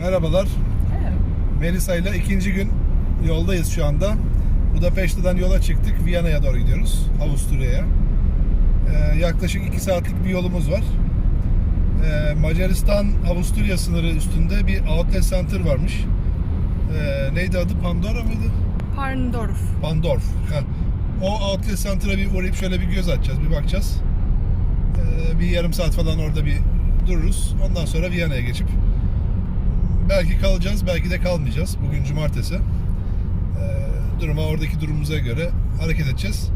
Merhabalar. Melisa ile ikinci gün yoldayız şu anda. Budapeşte'den yola çıktık. Viyana'ya doğru gidiyoruz. Avusturya'ya. Ee, yaklaşık 2 saatlik bir yolumuz var. Ee, Macaristan-Avusturya sınırı üstünde bir outlet center varmış. Ee, neydi adı? Pandora mıydı? Parndorf. Pandorf. Ha. O outlet center'a bir uğrayıp şöyle bir göz atacağız, bir bakacağız. Ee, bir yarım saat falan orada bir dururuz. Ondan sonra Viyana'ya geçip belki kalacağız, belki de kalmayacağız. Bugün cumartesi. Ee, duruma, oradaki durumumuza göre hareket edeceğiz.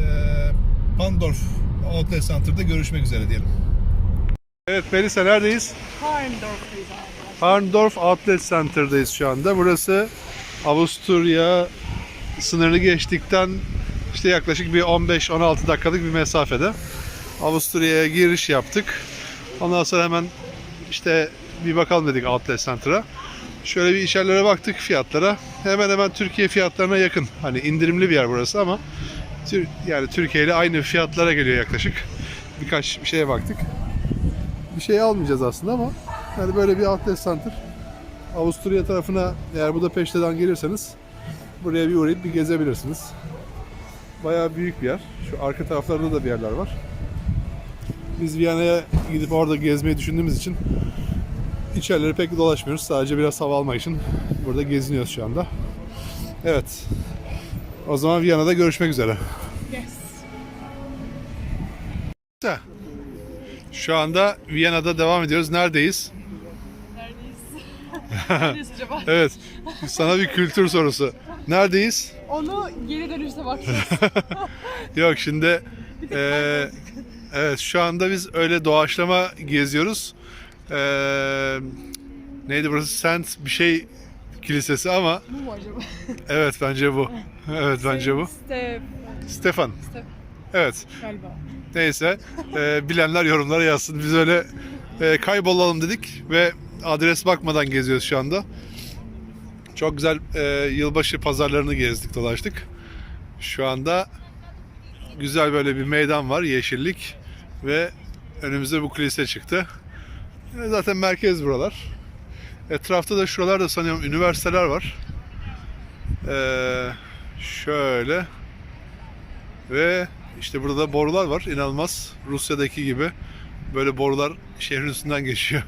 Ee, Pandorf Outlet Center'da görüşmek üzere diyelim. Evet Melisa neredeyiz? Parndorf'tayız abi. Harndorf Outlet Center'dayız şu anda. Burası Avusturya sınırını geçtikten işte yaklaşık bir 15-16 dakikalık bir mesafede. Avusturya'ya giriş yaptık. Ondan sonra hemen işte bir bakalım dedik Outlet Center'a. Şöyle bir içerilere baktık fiyatlara. Hemen hemen Türkiye fiyatlarına yakın. Hani indirimli bir yer burası ama yani Türkiye ile aynı fiyatlara geliyor yaklaşık. Birkaç bir şeye baktık. Bir şey almayacağız aslında ama yani böyle bir outlet center. Avusturya tarafına eğer Budapeşte'den gelirseniz buraya bir uğrayıp bir gezebilirsiniz. Bayağı büyük bir yer. Şu arka taraflarda da bir yerler var. Biz Viyana'ya gidip orada gezmeyi düşündüğümüz için içerileri pek dolaşmıyoruz. Sadece biraz hava almak için burada geziniyoruz şu anda. Evet. O zaman Viyana'da görüşmek üzere. Yes. Şu anda Viyana'da devam ediyoruz. Neredeyiz? Neredeyiz? Acaba? Evet. Sana bir kültür sorusu. Neredeyiz? Onu geri dönüşte bakacağız. Yok şimdi eee, evet şu anda biz öyle doğaçlama geziyoruz. Eee, neydi burası? Saint bir şey kilisesi ama Bu mu acaba? evet bence bu. Evet bence bu. Step. Stefan. Step Evet. galiba. Neyse eee, bilenler yorumlara yazsın. Biz öyle eee, kaybolalım dedik ve adres bakmadan geziyoruz şu anda. Çok güzel eee, yılbaşı pazarlarını gezdik dolaştık. Şu anda güzel böyle bir meydan var yeşillik ve önümüze bu kilise çıktı. Zaten merkez buralar. Etrafta da şuralarda sanıyorum üniversiteler var. Eee, şöyle ve işte burada da borular var. İnanılmaz. Rusya'daki gibi böyle borular şehrin üstünden geçiyor.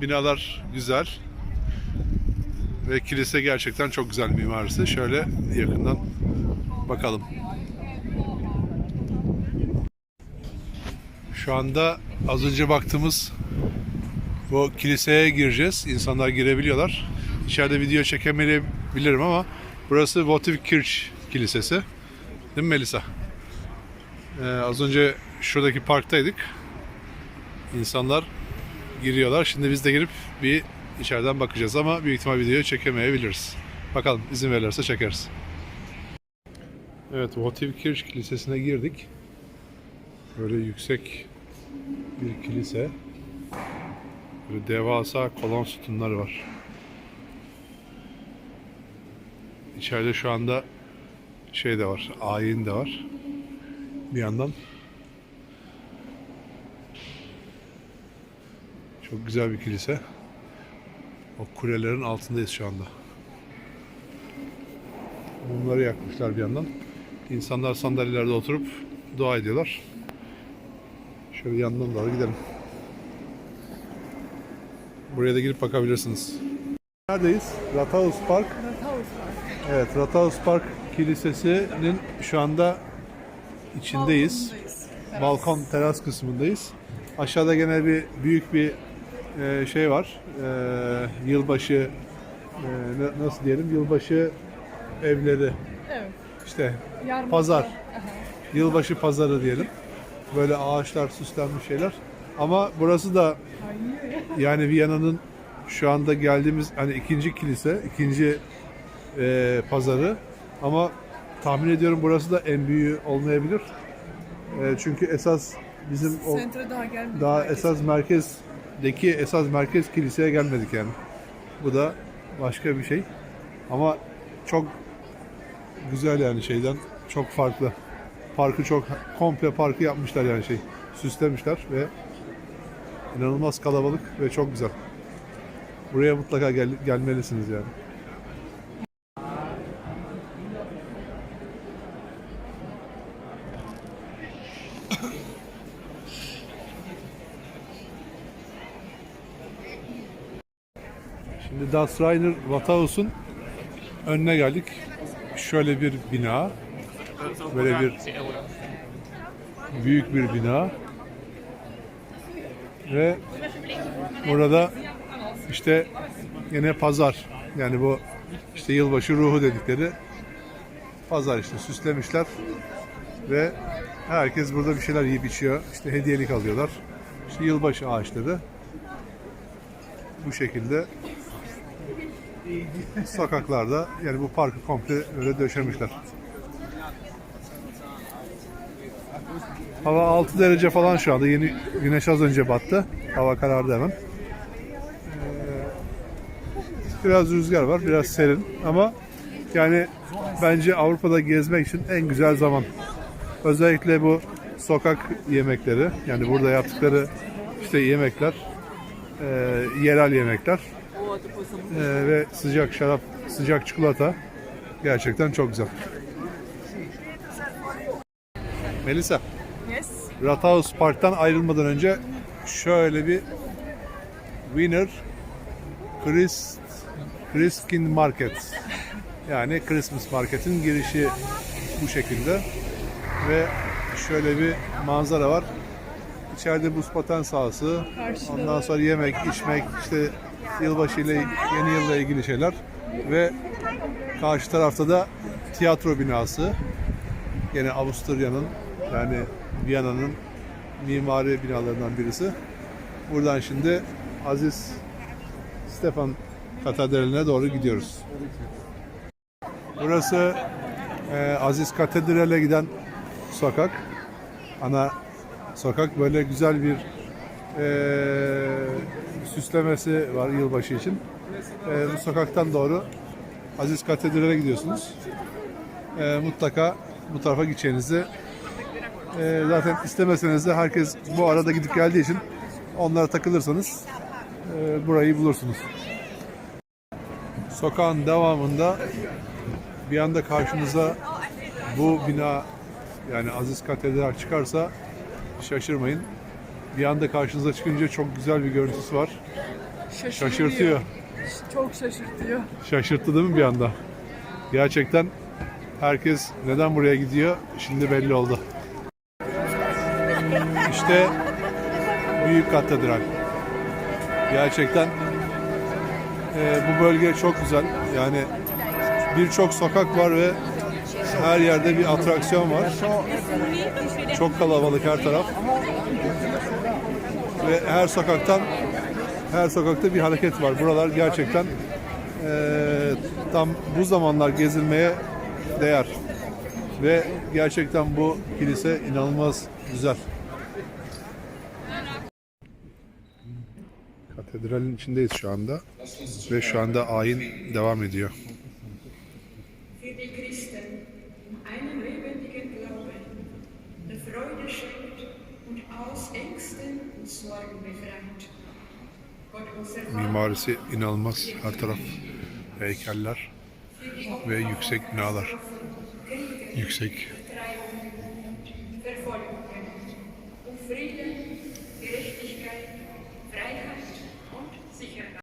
Binalar güzel. Ve kilise gerçekten çok güzel mimarisi. Şöyle yakından bakalım. Şu anda az önce baktığımız bu kiliseye gireceğiz. İnsanlar girebiliyorlar. İçeride video çekemeyebilirim ama burası Votivkirch Kilisesi. Değil mi Melisa? Ee, az önce şuradaki parktaydık. İnsanlar giriyorlar. Şimdi biz de girip bir içeriden bakacağız ama büyük ihtimal videoyu çekemeyebiliriz. Bakalım izin verirlerse çekeriz. Evet, Votivkirch Kilisesi'ne girdik. Böyle yüksek bir kilise. Böyle devasa kolon sütunları var. İçeride şu anda şey de var, ayin de var. Bir yandan. Çok güzel bir kilise. O kulelerin altındayız şu anda. Mumları yakmışlar bir yandan. İnsanlar sandalyelerde oturup dua ediyorlar. Şöyle yandan doğru gidelim. Buraya da girip bakabilirsiniz. Neredeyiz? Rathaus Park. Rathaus var. Evet, Rathaus Park Kilisesi'nin şu anda içindeyiz. Teras. Balkon teras kısmındayız. Aşağıda gene bir büyük bir e, şey var. E, yılbaşı e, nasıl diyelim? Yılbaşı evleri. Evet. İşte Yarın Pazar. Aha. yılbaşı pazarı diyelim. Böyle ağaçlar süslenmiş şeyler. Ama burası da yani Viyana'nın şu anda geldiğimiz hani ikinci kilise, ikinci e, pazarı. Ama tahmin ediyorum burası da en büyüğü olmayabilir. E, çünkü esas bizim o daha gelmedi. daha esas merkezdeki esas merkez kiliseye gelmedik yani. Bu da başka bir şey. Ama çok güzel yani şeyden çok farklı. Parkı çok komple parkı yapmışlar yani şey. Süslemişler ve inanılmaz kalabalık ve çok güzel. Buraya mutlaka gel- gelmelisiniz yani. Şimdi Das Reiner Watthaus'un önüne geldik. Şöyle bir bina. Böyle bir büyük bir bina. Ve burada işte yine pazar. Yani bu işte yılbaşı ruhu dedikleri pazar işte süslemişler ve herkes burada bir şeyler yiyip içiyor. İşte hediyelik alıyorlar. İşte yılbaşı ağaçları bu şekilde sokaklarda yani bu parkı komple öyle döşemişler. Hava 6 derece falan şu anda. Yeni güneş az önce battı. Hava karardı hemen. Ee, Biraz rüzgar var, biraz serin ama yani bence Avrupa'da gezmek için en güzel zaman. Özellikle bu sokak yemekleri, yani burada yaptıkları işte yemekler, e, yerel yemekler e, ve sıcak şarap, sıcak çikolata gerçekten çok güzel. Melisa, Yes. Rathaus Park'tan ayrılmadan önce şöyle bir Wiener Christ, Christkind Market yani Christmas Market'in girişi bu şekilde ve şöyle bir manzara var. İçeride buz paten sahası, ondan sonra yemek, içmek, işte yılbaşı ile yeni yılla ilgili şeyler ve karşı tarafta da tiyatro binası. Yine Avusturya'nın yani Viyana'nın mimari binalarından birisi. Buradan şimdi Aziz Stefan Katedrali'ne doğru gidiyoruz. Burası e, Aziz Katedrali'ne giden sokak. Ana sokak böyle güzel bir e, süslemesi var yılbaşı için. E, bu sokaktan doğru Aziz Katedrali'ne gidiyorsunuz. E, mutlaka bu tarafa gideceğinizi e, zaten istemeseniz de herkes bu arada gidip geldiği için onlara takılırsanız e, burayı bulursunuz. Sokağın devamında bir anda karşınıza bu bina yani Aziz Katedral çıkarsa şaşırmayın. Bir anda karşınıza çıkınca çok güzel bir görüntüsü var. şaşırtıyor. Şaşırtıyor. Çok şaşırtıyor. Şaşırttı değil mi bir anda? Gerçekten herkes neden buraya gidiyor şimdi belli oldu. İşte Büyük Katedral. Gerçekten e, bu bölge çok güzel. Yani birçok sokak var ve her yerde bir atraksiyon var. Çok kalabalık her taraf. Ve her sokaktan her sokakta bir hareket var. Buralar gerçekten eee, tam bu zamanlar gezilmeye değer. Ve gerçekten bu kilise inanılmaz güzel. Katedralin içindeyiz şu anda ve şu anda ayin devam ediyor. Mimarisi inanılmaz her taraf. Heykeller ve yüksek binalar. Yüksek